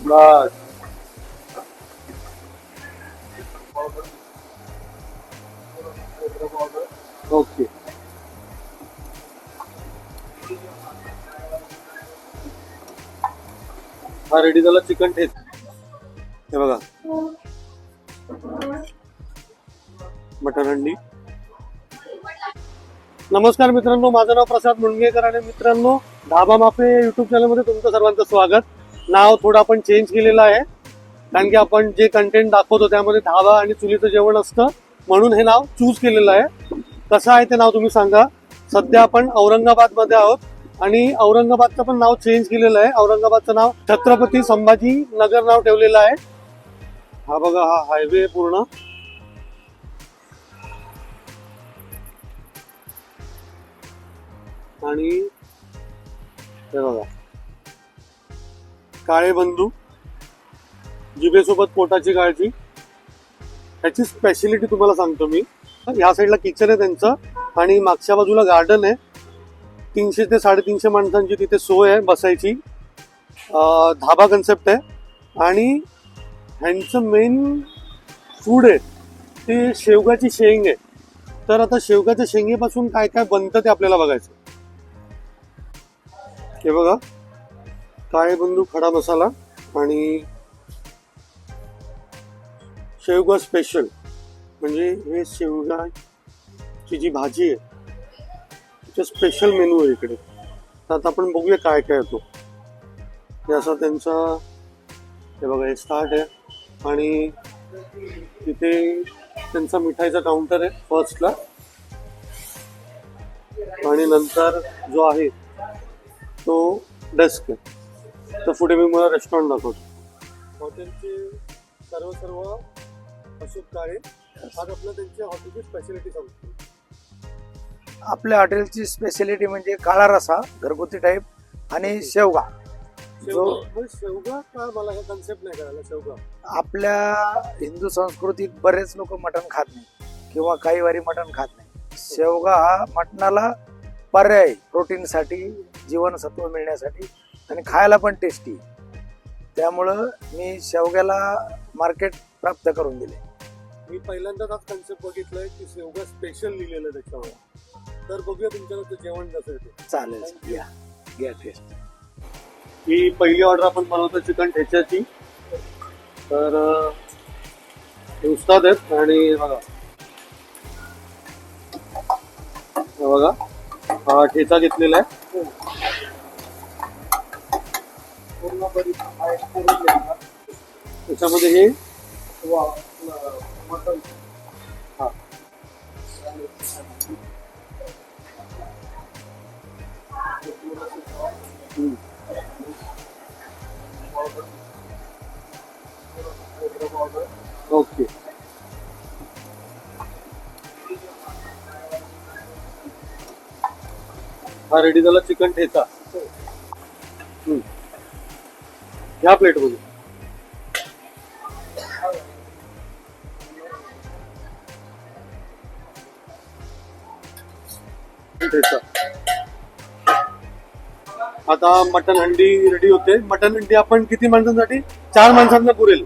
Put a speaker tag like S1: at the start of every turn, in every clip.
S1: बस okay. हा ready झाला chicken ठेच. हे बघा. मटन हंडी. नमस्कार मित्रांनो माझं नाव प्रसाद मुणगेकर आणि मित्रांनो धाबा माफे युट्यूब चॅनलमध्ये तुमचं सर्वांचं स्वागत. नाव थोडं आपण चेंज केलेलं आहे. कारण की आपण जे कंटेंट दाखवतो त्यामध्ये धाबा आणि चुलीचं जेवण असतं. म्हणून हे नाव चूज केलेलं आहे. कसं आहे ते नाव तुम्ही सांगा. सध्या आपण औरंगाबादमध्ये आहोत. आणि औरंगाबादचं पण नाव चेंज केलेलं आहे. औरंगाबादचं नाव छत्रपती संभाजी नगर नाव ठेवलेलं आहे. हा बघा हा हायवे पूर्ण. आणि हे बघा. काळे बंधू जिभेसोबत पोटाची काळजी ह्याची स्पेशलिटी तुम्हाला सांगतो मी. ह्या साईडला किचन आहे त्यांचं आणि मागच्या बाजूला गार्डन आहे. तीनशे ते साडेतीनशे माणसांची तिथे सोय आहे बसायची. धाबा कन्सेप्ट आहे. आणि ह्यांचं मेन फूड आहे ते शेवगाची शेंग आहे. तर आता शेवगाच्या शेंगेपासून काय काय बनतं ते आपल्याला बघायचं हे बघा. काळे बंधू खडा मसाला आणि शेवगा स्पेशल म्हणजे हे शेवगाची जी भाजी आहे तिचं स्पेशल मेनू आहे इकडे. तर आता आपण बघूया काय काय येतो. हे असा त्यांचा हे बघा हे स्टार्ट आहे. आणि तिथे त्यांचा मिठाईचा काउंटर आहे फर्स्टला आणि नंतर जो आहे तो डेस्क आहे. तर पुढे मी मला रेस्टॉरंट दाखवतो. हॉटेलचे सर्व सर्व अशोक काळे आज आपलं त्यांच्या हॉटेलची स्पेशालिटी सांगतो.
S2: आपल्या हॉटेलची स्पेशालिटी म्हणजे काळा रसा घरगुती टाईप आणि शेवगा.
S1: शेवगा शेवगा का मला हा कन्सेप्ट नाही कळाला शेवगा?
S2: आपल्या हिंदू संस्कृतीत बरेच लोक मटण खात नाही किंवा काही वारी मटण खात नाही. शेवगा हा मटणाला पर्याय प्रोटीनसाठी जीवनसत्व मिळण्यासाठी आणि खायला पण टेस्टी त्यामुळं मी शेवग्याला मार्केट प्राप्त करून दिले.
S1: मी पहिल्यांदाच आज कन्सेप्ट बघितलाय की शेवगा स्पेशल लिहिलेलं आहे त्याच्यावर. तर बघूया तुमच्याकडचं जेवण कसं आहे ते.
S2: चालेल या. घ्या टेस्ट
S1: ही पहिली ऑर्डर आपण बनवतो चिकन ठेच्याची. तर हे उस्ताद आहेत आणि बघा. हे बघा. हा ठेचा घेतलेला आहे. त्याच्यामध्ये हे हा. ओके. हा रेडी झाला चिकन ठेचा. ह्या प्लेटमध्ये आता मटन हंडी रेडी होते. मटन हंडी आपण किती माणसांसाठी? चार माणसांना पुरेल.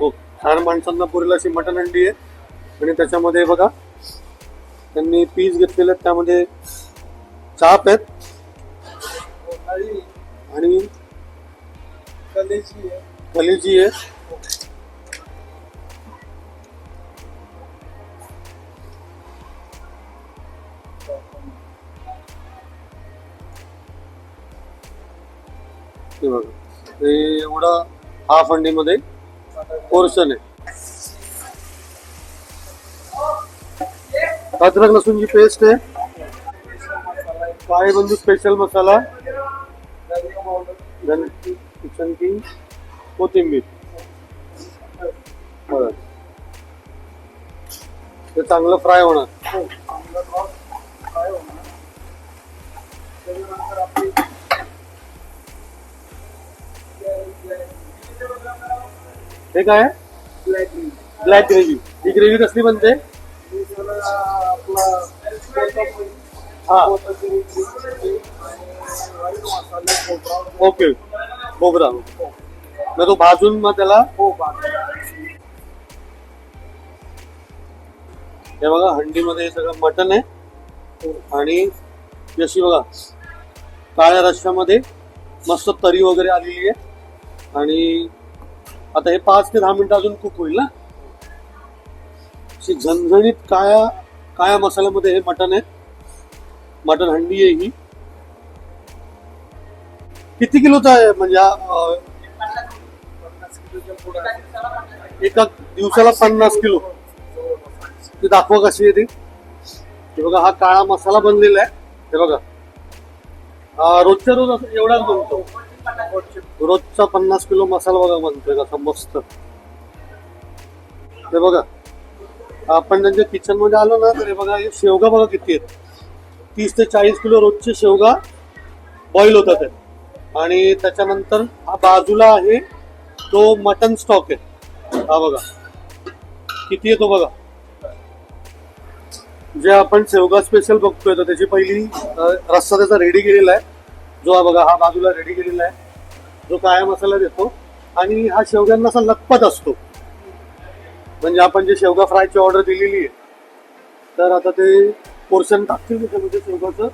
S1: हो चार माणसांना पुरेल अशी मटन हंडी आहे. आणि त्याच्यामध्ये बघा त्यांनी पीस घेतलेले आहेत त्यामध्ये चाप आहेत. आणि कलेजी आहे. ते बघा. ते एवढं हाफ अंडीमध्ये पोर्शन आहे. अद्रक लसूणची पेस्ट आहे. काळे स्पेशल मसाला. धन किचन किंग कोथिंबीर. बरं. ते चांगलं फ्राय होणार. हे काय? ब्लॅक ग्रेव्ही ही ग्रेव्ही कसली बनते? हा. ओके. बोबरा मग तो भाजून मग त्याला हे बघा हंडीमध्ये हे सगळं मटन आहे. आणि जशी बघा काळ्या रश्श्यामध्ये मस्त तरी वगैरे आलेली आहे. आणि आता हे पाच ते दहा मिनिटं अजून कुक होईल ना? झणझणीत काळ्या काळ्या मसाल्यामध्ये हे मटन आहे. मटन हंडी आहे ही. किती किलोचा आहे? म्हणजे हा, एका दिवसाला पन्नास किलो. ते दाखवा कशी आहे ती. हे बघा हा काळा मसाला बनलेला आहे. हे बघा. रोजच्या रोज असं एवढाच बनतो. रोजचा पन्नास किलो मसाला बघा बनतोय कसा मस्त. हे बघा. आपण त्यांच्या किचनमध्ये आलो ना तर हे बघा हे शेवगा बघा किती आहेत. तीस ते चाळीस किलो रोजचे शेवगा बॉईल होतात ते. आणि त्याच्यानंतर हा बाजूला आहे तो मटन स्टॉक आहे. हा बघा. किती आहे तो बघा. जे आपण शेवगा स्पेशल बघतोय तर त्याची पहिली रस्सा त्याचा रेडी केलेला आहे. जो हा बघा हा बाजूला रेडी केलेला आहे. जो काळ्या मसाला देतो. आणि हा शेवग्यांना असा लखपत असतो. म्हणजे आपण जे शेवगा फ्रायची ऑर्डर दिलेली आहे तर आता ते पोर्शन टाकतील त्याच्यामध्ये म्हणजे शेवगाचं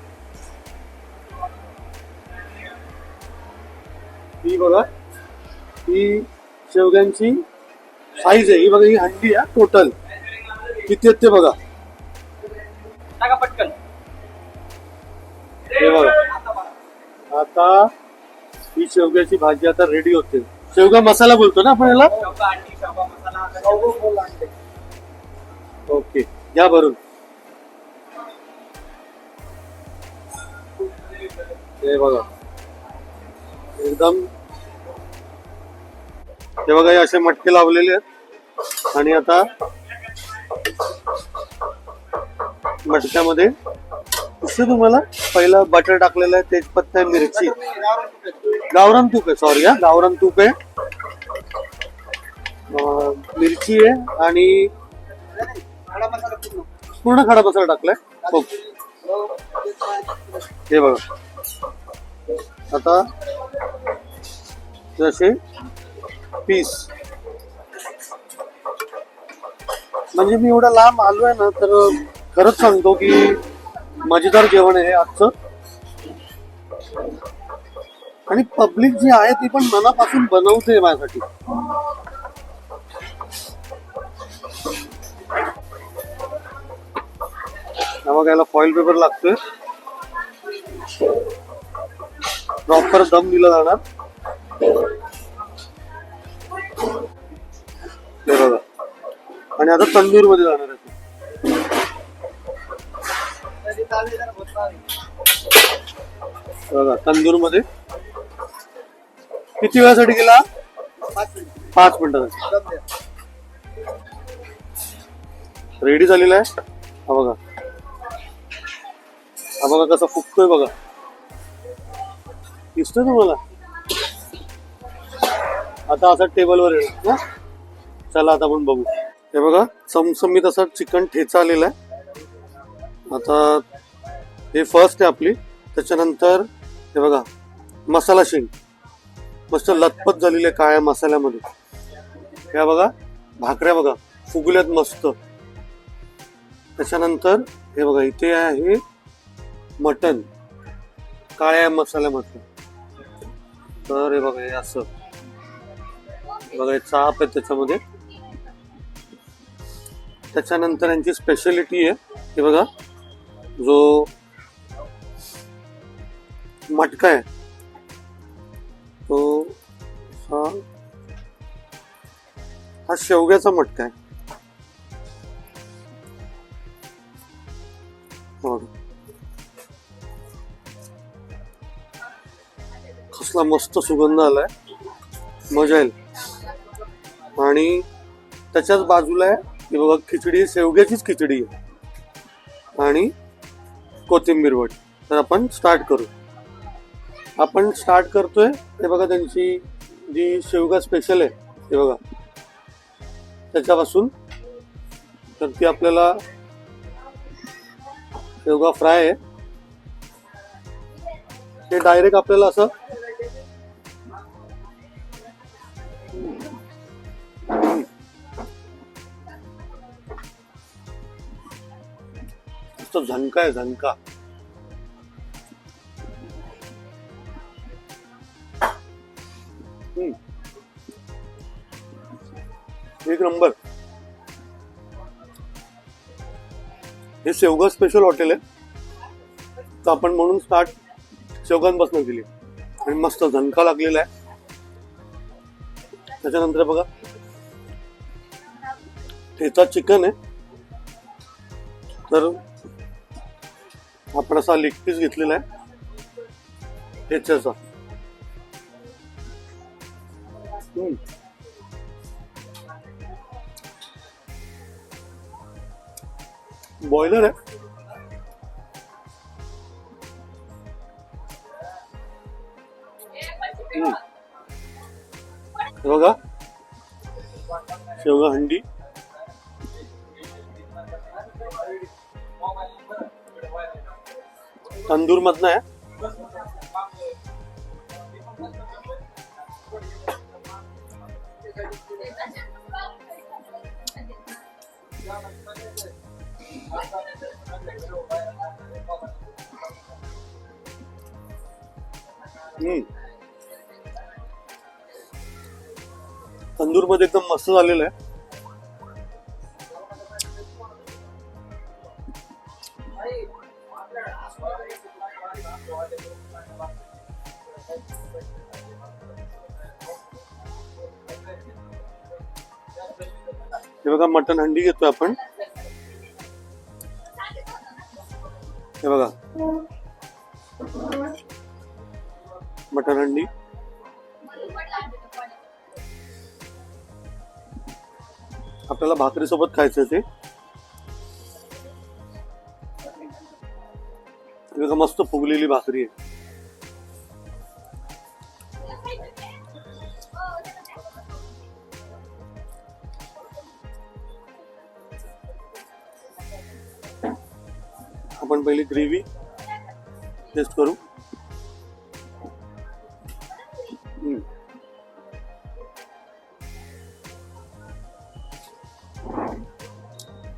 S1: ही बघा ही शेवग्यांची साईज आहे. ही बघा ही हंडी आहे टोटल किती आहेत ते बघा.
S3: टाका पटकन.
S1: हे बघा. आता ही शेवग्याची भाजी आता रेडी होते. शेवगा मसाला बोलतो ना आपण याला? ओके. घ्या भरून. हे बघा. एकदम हे बघा असे मटके लावलेले आहेत. आणि आता मटक्यामध्ये दिसतं तुम्हाला पहिला बटर टाकलेलं आहे तेजपत्ता आहे, मिरची. गावरान तूप आहे सॉरी हा. गावरान तूप आहे. मिरची आहे आणि
S3: पूर्ण
S1: पूर्ण खडा मसाला टाकलाय. ओके हे बघा. आता जसे पीस. म्हणजे मी एवढा लांब आलोय ना तर खरंच सांगतो की मजेदार जेवण आहे आजचं. आणि पब्लिक जी आहे ती पण मनापासून बनवते माझ्यासाठी. मग याला फॉईल पेपर लागतोय. प्रॉपर दम दिला जाणार. आणि आता तंदूरमध्ये जाणार आहे बघा तंदूरमध्ये किती वेळासाठी गेला?
S3: पाच मिनिट
S1: मिनिटासाठी. रेडी झालेला आहे? हा बघा. हा बघा कसा फुकतोय बघा. दिसतोय तुम्हाला? आता असा टेबलवर येणार ना चला आता आपण बघू. हे बघा चमचमीत असा चिकन ठेचा आलेला आहे. आता हे फर्स्ट आहे आपली. त्याच्यानंतर हे बघा मसाला शेंग. मस्त लथपथ झालेली आहे काळ्या मसाल्यामध्ये. ह्या बघा भाकऱ्या बघा फुगल्यात मस्त. त्याच्यानंतर हे बघा इथे आहे मटन काळ्या मसाल्यामध्ये तर हे बघा हे असं. बघा चाप आहे त्याच्यामध्ये. त्याच्यानंतर यांची स्पेशालिटी आहे. हे बघा जो मटका आहे तो हा हा शेवग्याचा मटका आहे. कसला मस्त सुगंध आलाय. मजा येईल. आणि त्याच्याच बाजूला आहे की बघा खिचडी शेवग्याचीच खिचडी आहे. आणि कोथिंबीर वड. तर आपण स्टार्ट करू. आपण स्टार्ट करतोय ते बघा त्यांची जी शेवगा स्पेशल आहे हे बघा. त्याच्यापासून तर ती आपल्याला शेवगा फ्राय आहे. ते डायरेक्ट आपल्याला असं नुसतं झणका आहे झणका. हम्म. एक नंबर. हे शेवगा स्पेशल हॉटेल आहे. तर आपण म्हणून स्टार्ट शेवगांपासून केली. आणि मस्त झणका लागलेला आहे. त्याच्यानंतर बघा. ठेचा चिकन आहे. तर आपण असा लेग पीस घेतलेला आहे. ठेच्याचा बॉयलर आहे. बघा. शेवगा हंडी. तंदूर मधन आहे हम्म. तंदूरमध्ये एकदम मस्त झालेलं आहे हे बघा मटन हंडी घेतोय आपण. हे बघा. मटन हंडी. आपल्याला भाकरी सोबत खायचं ते बघा मस्त फुगलेली भाकरी आहे. ग्रेव्ही टेस्ट करू.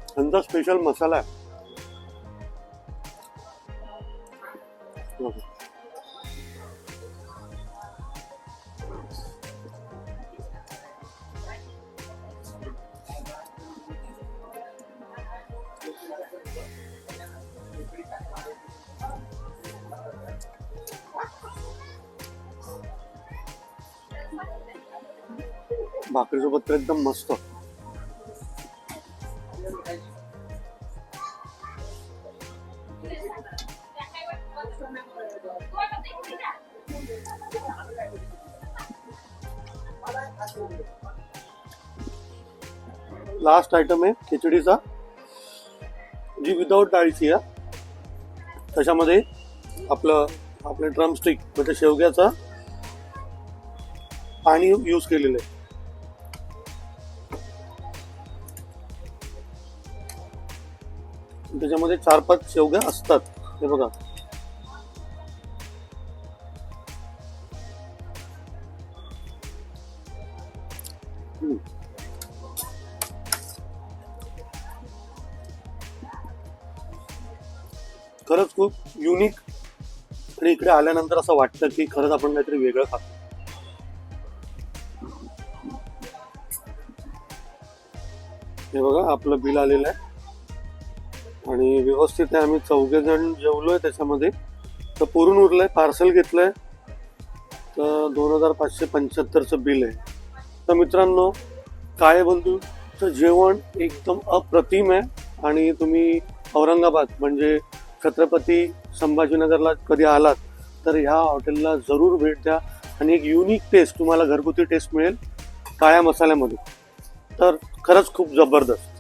S1: त्यांचा स्पेशल मसाला आहे. बघा. तर एकदम मस्त लास्ट आयटम आहे खिचडीचा जी विदाऊट डाळीची आहे त्याच्यामध्ये आपलं आपलं ड्रमस्टिक म्हणजे शेवग्याचा पाणी यूज केलेलं आहे त्याच्यामध्ये चार पाच शेवग्या असतात. हे बघा. खरंच खूप युनिक आणि इकडे आल्यानंतर असं वाटतं की खरंच आपण काहीतरी वेगळं खातो. हे बघा आपलं बिल आलेलं आहे. आणि व्यवस्थित आहे. आम्ही चौघे जण जेवलोय त्याच्यामध्ये. तर पुरून उरलंय पार्सल घेतलंय. तर दोन हजार पाचशे पंच्याहत्तरचं बिल आहे. तर मित्रांनो काळे बंधूचं जेवण एकदम अप्रतिम आहे. आणि तुम्ही औरंगाबाद म्हणजे छत्रपती संभाजीनगरला कधी आलात तर ह्या हॉटेलला जरूर भेट द्या. आणि एक युनिक टेस्ट तुम्हाला घरगुती टेस्ट मिळेल काळ्या मसाल्यामध्ये. तर खरंच खूप जबरदस्त.